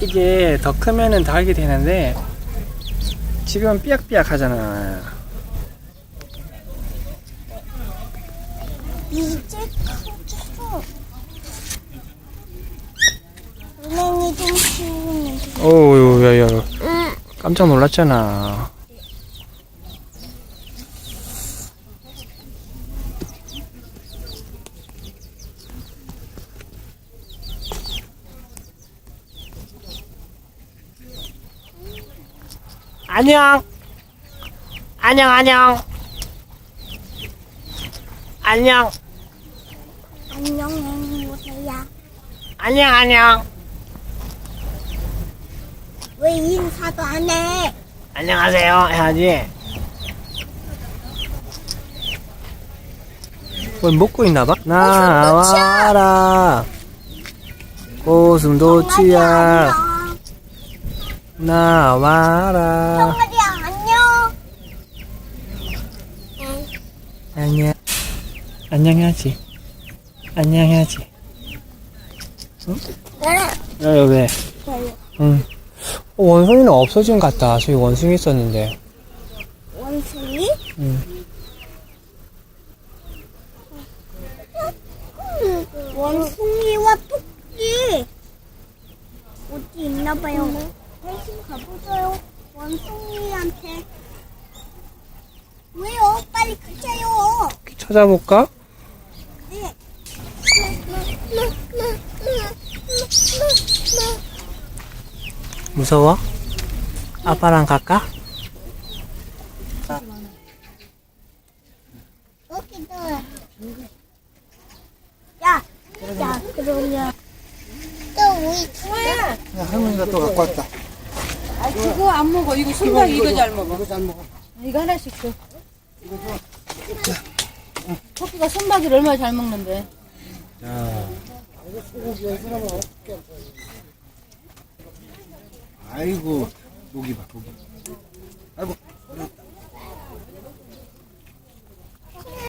이게 더 크면은 달게 되는데 지금 삐약삐약 하잖아. 이제 커졌어. 은행이 좀 키우는. 오우, 야, 야, 응. 깜짝 놀랐잖아. 안녕. 안녕, 안녕. 안녕. 안녕, 행모세야. 안녕, 안녕. 왜 인사도 안 해? 안녕하세요 해야지 뭘 먹고 있나 봐? 나와라 고슴도치야. 나와라 형아리야, 안녕. 응. 안녕 안녕해야지 안녕해야지 그래. 야 왜? 그래. 응 어, 원숭이는 없어진 것 같다 저기 원숭이 있었는데 원숭이? 응. 원숭이와 토끼 어디 있나 봐요. 대신 가보자요. 원숭이한테. 왜요? 빨리 가자요. 찾아볼까? 네. 무서워? 아빠랑 갈까? 여기도. 야, 야, 그러면 또 우리 야, 할머니가 또 갖고 왔다. 아, 그거 안 먹어. 이거 순박이 이거 잘 먹어. 이거 잘 먹어. 이거 하나씩 줘. 토끼가 순박이를 얼마나 잘 먹는데. 자. 아이고, 목이 봐, 목이. 아이고.